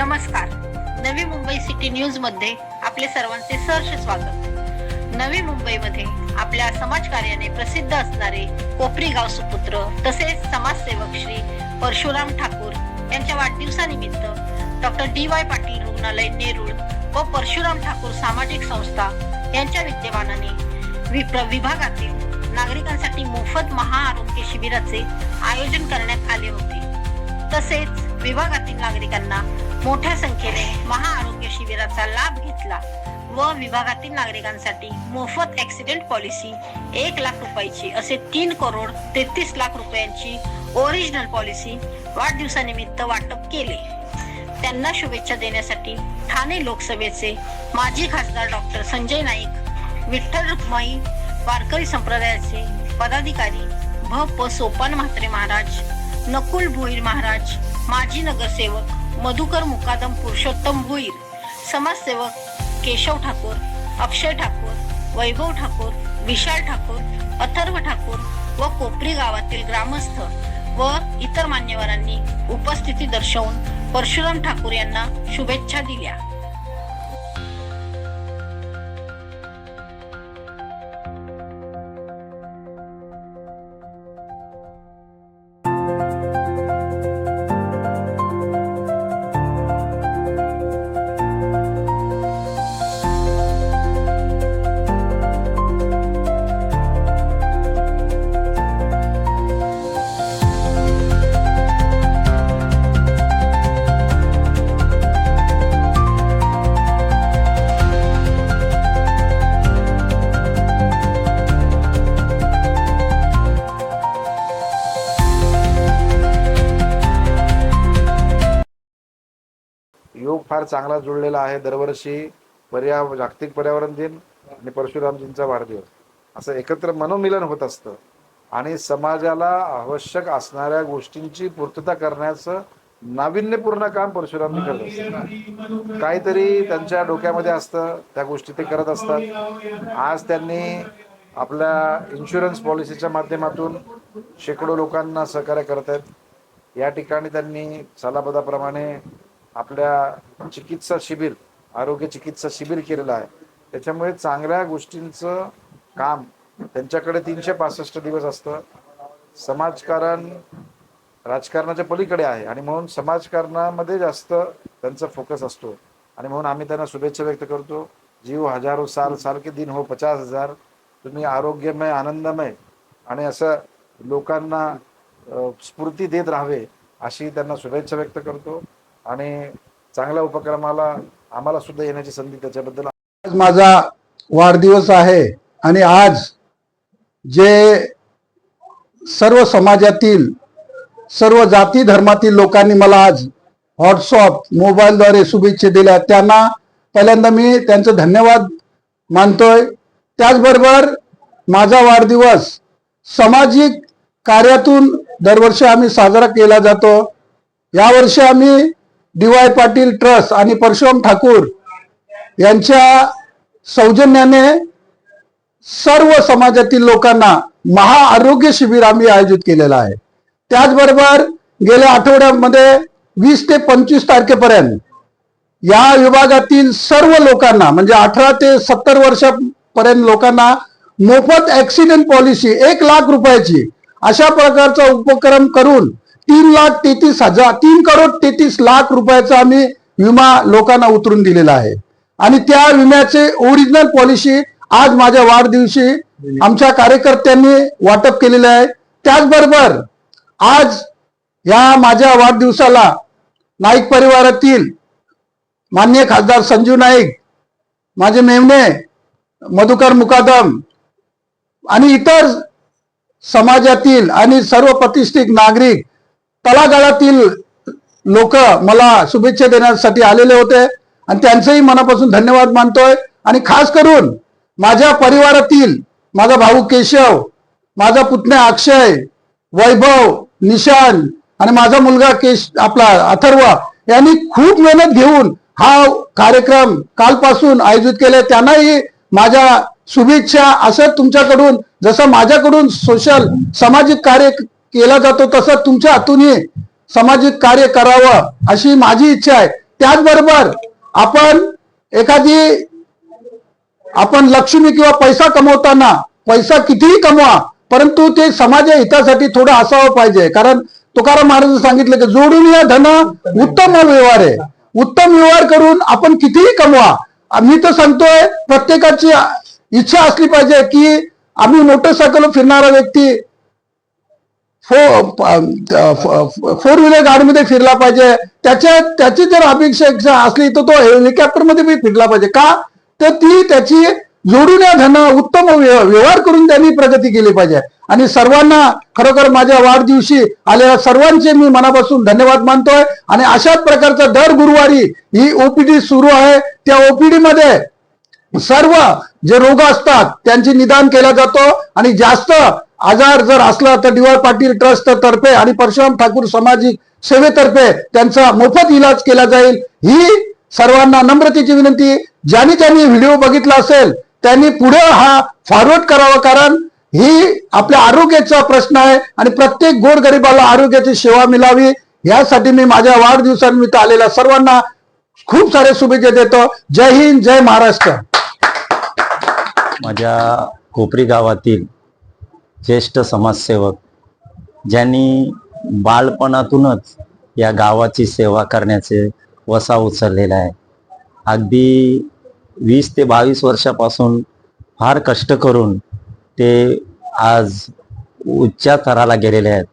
नमस्कार. नवी मुंबई सिटी न्यूजमध्ये आपले सर्वांचे सहर्ष स्वागत. नवी मुंबईमध्ये आपल्या समाजकार्याने प्रसिद्ध असणारे कोपरी गाव सुपुत्र तसेच समाजसेवक श्री परशुराम ठाकूर यांच्या वाढदिवसानिमित्त डॉक्टर डी वाय पाटील रुग्णालय नेरूळ व परशुराम ठाकूर सामाजिक संस्था यांच्या विद्यमानाने विप्र विभागातील नागरिकांसाठी मोफत महाआरोग्य शिबिराचे आयोजन करण्यात आले होते. तसेच विभागातील नागरिकांना मोठ्या संख्येने महाआरोग्य शिबिराचा लाभ घेतला व विभागातील नागरिकांसाठी मोफत ऍक्सिडेंट पॉलिसी एक लाख रुपयाची असे तीन करोड तेहतीस लाख रुपयांची ओरिजिनल पॉलिसी वाढदिवसानिमित्त वाटप केले. त्यांना शुभेच्छा देण्यासाठी ठाणे लोकसभेचे माजी खासदार डॉक्टर संजय नाईक विठ्ठल रुक्माई वारकरी संप्रदायाचे पदाधिकारी भ. प. सोपान म्हात्रे महाराज नकुल भोईर महाराज माजी नगरसेवक मधुकर मुकादम पुरुषोत्तम भोईर समाजसेवक केशव ठाकूर अक्षय ठाकूर वैभव ठाकूर विशाल ठाकूर अथर्व ठाकूर व कोपरी गावातील ग्रामस्थ व इतर मान्यवरांनी उपस्थिती दर्शवून परशुराम ठाकूर यांना शुभेच्छा दिल्या. फार चांगला जुळलेला आहे दरवर्षी पर्या जागतिक पर्यावरण दिन आणि परशुरामजींचा वाढदिवस. असं एकत्र मनोमिलन होत असतं. आणि समाजाला आवश्यक असणाऱ्या गोष्टींची पूर्तता करण्याचं नाविन्यपूर्ण काम परशुरामजी करत असतात. काहीतरी त्यांच्या डोक्यामध्ये असतं त्या गोष्टी ते करत असतात. आज त्यांनी आपल्या इन्शुरन्स पॉलिसीच्या माध्यमातून शेकडो लोकांना सहकार्य करत आहेत या ठिकाणी त्यांनी सालाबदाप्रमाणे आपल्या चिकित्सा शिबिर आरोग्य चिकित्सा शिबिर केलेलं आहे. त्याच्यामुळे चांगल्या गोष्टींचं काम त्यांच्याकडे तीनशे पासष्ट दिवस असतं. समाजकारण राजकारणाच्या पलीकडे आहे आणि म्हणून समाजकारणामध्ये जास्त त्यांचा फोकस असतो. आणि म्हणून आम्ही त्यांना शुभेच्छा व्यक्त करतो. जीव हजारो साल साल के दिन हो पचास हजार. तुम्ही आरोग्यमय आनंदमय आणि असं लोकांना स्फूर्ती देत राहावे अशी त्यांना शुभेच्छा व्यक्त करतो. आणि चांगल्या उपक्रमाला आम्हाला सुद्धा येण्याची संधी त्याच्याबद्दल आज माझा वाढदिवस आहे आणि आज जे सर्व समाजातील सर्व जाती धर्मातील लोकांनी मला आज व्हॉट्सअप मोबाईलद्वारे शुभेच्छा दिल्या. त्यांना पहिल्यांदा मी त्यांचं धन्यवाद मानतोय. त्याचबरोबर माझा वाढदिवस सामाजिक कार्यातून दरवर्षी आम्ही साजरा केला जातो. यावर्षी आम्ही डी वाय पाटील ट्रस्ट आणि परशुराम ठाकूर यांच्या सौजन्याने सर्व समाजातील लोकांना महाआरोग्य शिबिर आम्ही आयोजित केलेलं आहे. त्याचबरोबर गेल्या आठवड्यामध्ये वीस ते पंचवीस तारखेपर्यंत या विभागातील सर्व लोकांना म्हणजे अठरा ते सत्तर वर्षापर्यंत लोकांना मोफत ऍक्सिडेंट पॉलिसी एक लाख रुपयाची अशा प्रकारचा उपक्रम करून तीन लाख तेहतीस हजार तीन करोड तेहतीस लाख रुपयाचा आम्ही विमा लोकांना उतरून दिलेला आहे. आणि त्या विम्याचे ओरिजिनल पॉलिसी आज माझ्या वाढदिवशी आमच्या कार्यकर्त्यांनी वाटप केलेले आहे. त्याचबरोबर आज या माझ्या वाढदिवसाला नाईक परिवारातील मान्य खासदार संजीव नाईक माझे मेमणे मधुकर मुकादम आणि इतर समाजातील आणि सर्व प्रतिष्ठित नागरिक तळागाळातील लोक मला शुभेच्छा देण्यासाठी आलेले होते आणि त्यांचंही मनापासून धन्यवाद मानतोय. आणि खास करून माझ्या परिवारातील माझा भाऊ केशव माझा पुतण्या अक्षय वैभव निशान आणि माझा मुलगा केश आपला अथर्व यांनी खूप मेहनत घेऊन हा कार्यक्रम कालपासून आयोजित केले. त्यांनाही माझ्या शुभेच्छा असं तुमच्याकडून जसं माझ्याकडून सोशल सामाजिक कार्य केला जातो तसं तुमच्या हातूनही सामाजिक कार्य करावं अशी माझी इच्छा आहे. त्याचबरोबर आपण एखादी आपण लक्ष्मी किंवा पैसा कमवताना पैसा कितीही कमवा परंतु ते समाज हितासाठी थोडं असावं पाहिजे. कारण तुकाराम महाराज सांगितलं की जोडून या धन उत्तम व्यवहार आहे. उत्तम व्यवहार करून आपण कितीही कमवा. मी तर सांगतोय प्रत्येकाची इच्छा असली पाहिजे की आम्ही मोटरसायकल फिरणारा व्यक्ती फोर व्हीलर um, uh, गाडीमध्ये फिरला पाहिजे. त्याच्या त्याची जर अपेक्षा असली तर तो हेलिकॉप्टरमध्ये बी फिरला पाहिजे. का? तर ती त्याची जोडून या धन उत्तम व्यव- व्यवहार करून त्यांनी प्रगती केली पाहिजे. आणि सर्वांना खरोखर माझ्या वाढदिवशी आलेल्या सर्वांचे मी मनापासून धन्यवाद मानतोय. आणि अशाच प्रकारचा दर गुरुवारी ही ओपीडी सुरू आहे. त्या ओपीडी मध्ये सर्व जे रोग असतात त्यांचे निदान केला जातो. आणि जास्त आजार जर असला तर डी वाय पाटील ट्रस्ट तर्फे आणि परशुराम ठाकूर सामाजिक सेवेतर्फे त्यांचा मोफत इलाज केला जाईल. ही सर्वांना नम्रतेची विनंती. ज्यांनी त्यांनी व्हिडिओ बघितला असेल त्यांनी पुढे हा फॉरवर्ड करावा कारण ही आपल्या आरोग्याचा प्रश्न आहे आणि प्रत्येक गोरगरिबाला आरोग्याची सेवा मिळावी. यासाठी मी माझ्या वाढदिवसानिमित्त आलेल्या सर्वांना खूप सारे शुभेच्छा देतो. जय हिंद जय महाराष्ट्र. माझ्या कोपरी गावातील ज्येष्ठ समाजसेवक ज्यांनी बालपणातूनच या गावाची सेवा करण्याचे वसा उचललेला आहे. अगदी वीस ते बावीस वर्षापासून फार कष्ट करून ते आज उच्च थराला गेलेले आहेत.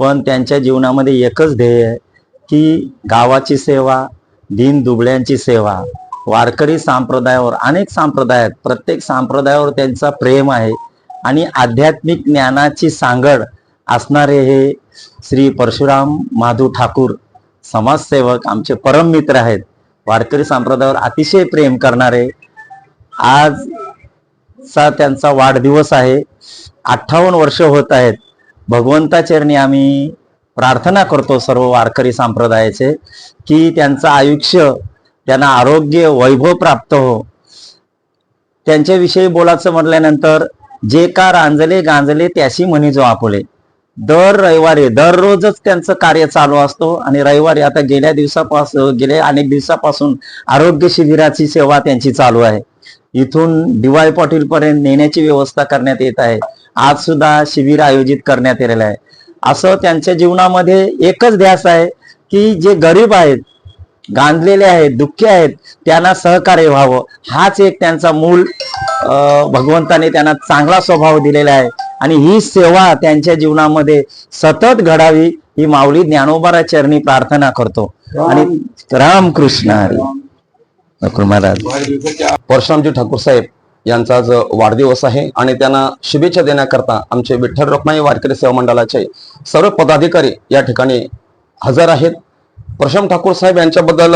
पण त्यांच्या जीवनामध्ये एकच ध्येय आहे की गावाची सेवा दीन दुबळ्यांची सेवा वारकरी संप्रदायावर अनेक संप्रदाय आहेत. प्रत्येक संप्रदायावर त्यांचा प्रेम आहे. आणि आध्यात्मिक ज्ञानाची सांगड असणारे हे श्री परशुराम माधू ठाकूर समाजसेवक आमचे परम मित्र आहेत. वारकरी संप्रदायावर अतिशय प्रेम करणारे. आज चा त्यांचा वाढदिवस आहे. अठ्ठावन्न वर्ष होत आहेत. भगवंताचरणी आम्ही प्रार्थना करतो सर्व वारकरी संप्रदायाचे की त्यांचं आयुष्य त्यांना आरोग्य वैभव प्राप्त हो. त्यांच्याविषयी बोलायचं म्हटल्यानंतर जे का रांजले गांजले त्याशी म्हणी जो आपुले. दर रविवारी दररोजच त्यांचं कार्य चालू असतो आणि रविवारी आता गेल्या दिवसापासून गेल्या अनेक दिवसापासून आरोग्य शिबिराची सेवा त्यांची चालू आहे. इथून डीवाय पाटील पर्यंत नेण्याची व्यवस्था करण्यात येत आहे. आज सुद्धा शिबिर आयोजित करण्यात आलेलं आहे. असं त्यांच्या जीवनामध्ये एकच ध्यास आहे की जे गरीब आहेत गांधलेले आहेत दुःखी आहेत त्यांना सहकार्य व्हावं. हाच एक त्यांचा मूल भगवंताने त्यांना चांगला स्वभाव दिलेला आहे. आणि ही सेवा त्यांच्या जीवनामध्ये सतत घडावी ही माऊली ज्ञानोबारा चरणी प्रार्थना करतो. आणि रामकृष्ण हरी. महाराज. परशुरामजी ठाकूर साहेब यांचा आज वाढदिवस आहे आणि त्यांना शुभेच्छा देण्याकरता आमचे विठ्ठल रखमाई वारकरी सेवा मंडळाचे सर्व पदाधिकारी या ठिकाणी हजर आहेत. प्रशम ठाकूर साहेब यांच्याबद्दल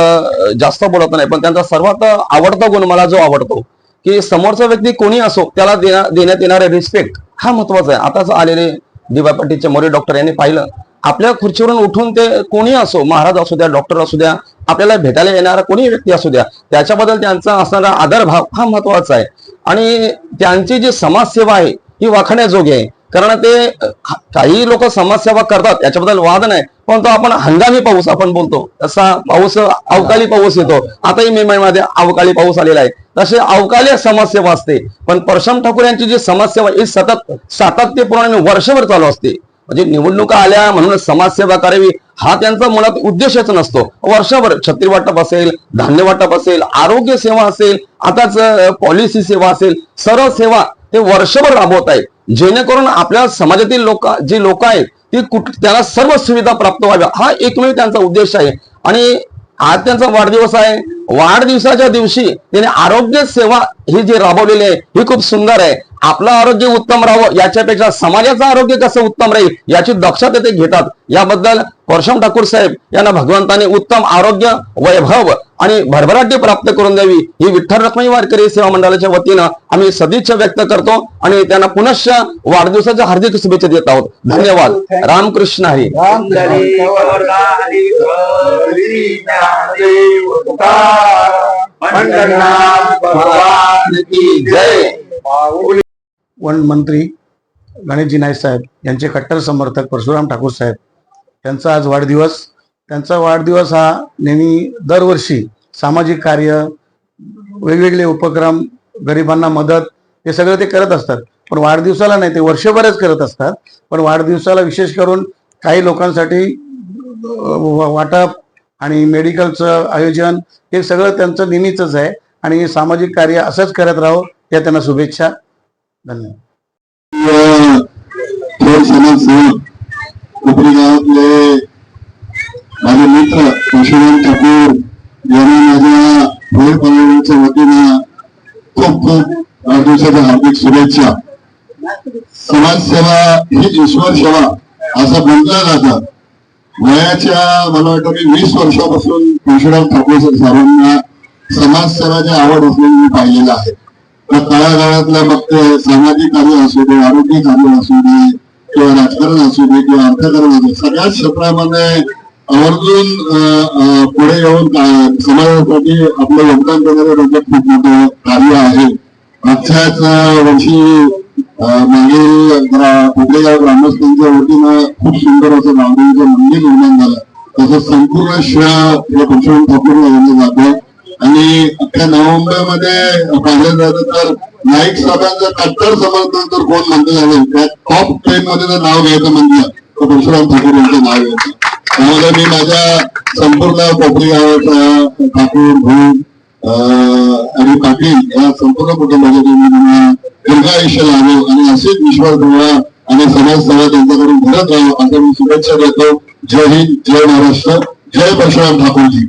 जास्त बोलत नाही पण त्यांचा सर्वात आवडता गुण मला जो आवडतो की समोरचा व्यक्ती कोणी असो त्याला देण्या- देण्यात येणारे रिस्पेक्ट हा महत्त्वाचा आहे. आताच आलेले डीवाय पाटीलचे मोरे डॉक्टर यांनी पाहिलं आपल्या खुर्चीवरून उठून ते कोणी असो महाराज असू द्या डॉक्टर असू द्या आपल्याला भेटायला येणारा कोणी व्यक्ती असू द्या त्याच्याबद्दल त्यांचा असणारा आदरभाव हा महत्त्वाचा आहे. आणि त्यांची जी समाजसेवा आहे ही वाखण्याजोगी आहे कारण ते काही लोक समाजसेवा करतात याच्याबद्दल वाद नाही. पण तो आपण हंगामी पाऊस आपण बोलतो. तसा पाऊस अवकाळी पाऊस येतो. आताही मे महिन्यामध्ये अवकाळी पाऊस आलेला आहे. तसे अवकाळी समाजसेवा असते. पण परशम ठाकूर यांची जी समाजसेवा ही सतत सातत्यपूर्ण वर्षभर चालू असते. म्हणजे निवडणुका आल्या म्हणून समाजसेवा करावी हा त्यांचा मुळात उद्देशच नसतो. वर्षभर छत्री वाटप असेल धान्य वाटप असेल आरोग्य सेवा असेल आताच पॉलिसी सेवा असेल सर्व सेवा ते वर्षभर राबवत आहेत. जेणेकरून आपल्या समाजातील लोक जी लोक आहेत ती कुठ त्यांना सर्व सुविधा प्राप्त व्हाव्या हा एकमेव त्यांचा उद्देश आहे. आणि आज त्यांचा वाढदिवस आहे. वाढदिवसाच्या दिवशी त्यांनी आरोग्य सेवा ही जी राबवलेली आहे ही खूप सुंदर आहे. आपलं आरोग्य उत्तम राहावं याच्यापेक्षा समाजाचं आरोग्य कसं उत्तम राहील याची दक्षता ते घेतात. याबद्दल परशम ठाकूर साहेब यांना भगवंताने उत्तम आरोग्य वैभव आणि भरभराटी प्राप्त करून द्यावी ही विठ्ठल रखमाई वारकरी सेवा मंडळाच्या वतीनं आम्ही सदिच्छा व्यक्त करतो आणि त्यांना पुनश्च वाढदिवसाच्या हार्दिक शुभेच्छा देत आहोत. धन्यवाद. रामकृष्ण हरी. जय वन मंत्री गणेशजी नाईक साहेब यांचे कट्टर समर्थक परशुराम ठाकूर साहेब त्यांचा आज वाढदिवस. त्यांचा वाढदिवस हा नेहमी दरवर्षी सामाजिक कार्य वेगवेगळे उपक्रम गरिबांना मदत हे सगळं ते करत असतात. पण वाढदिवसाला नाही ते वर्षभरच करत असतात. पण वाढदिवसाला विशेष करून काही लोकांसाठी वाटप आणि मेडिकलचं आयोजन हे सगळं त्यांचं नेहमीचंच आहे. आणि सामाजिक कार्य असंच करत राहो या त्यांना शुभेच्छा. धन्यवाद. माझे मित्र परशुराम ठाकूर यांनी माझ्या भोर परिवाराच्या वतीनं खूप खूप वाढदिवसाच्या हार्दिक शुभेच्छा. समाजसेवा ही ईश्वर सेवा असं म्हटलं जातं वयाच्या मला वाटतं मी वीस वर्षापासून परशुराम ठाकूर साहेबांना समाजसेवाची आवड असलेली मी पाहिलेलं आहे. तर तळागाळातल्या फक्त सामाजिक कार्य असू दे आरोग्य कार्य असू दे किंवा राजकारण असू दे किंवा अर्थकारण असू दे सगळ्याच क्षेत्रामध्ये आवर्जून पुढे येऊन समाजासाठी आपलं योगदान देणारे म्हणजे खूप मोठं कार्य आहे. मागच्याच वर्षी मागील ग्रा- ग्रामस्थांच्या वतीनं खूप सुंदर असं गावदेवीचं मंदिर निर्माण झालं. तसं संपूर्ण श्रेय या परशुराम ठाकूरला यांनी जातं. आणि अख्ख्या नोव्हेंबरमध्ये पाहिलं जातं तर नाईक साहेबांचं कट्टर समर्थन तर कोण म्हणतं झालं त्या टॉप टेन मध्ये जर नाव घ्यायचं म्हणलं तर परशुराम ठाकूर यांचं नाव घ्यायचं. त्यामुळे मी माझ्या संपूर्ण कोपरी गावाचा ठाकूर भाऊ आणि पाटील या संपूर्ण कुटुंबाच्या त्यांना दीर्घायुष्य लावो आणि असेच विश्वास ठेवा आणि समाजसेवा त्यांच्याकडून घडत राहावं असं मी शुभेच्छा देतो. जय हिंद जय महाराष्ट्र जय परशुराम ठाकूरजी.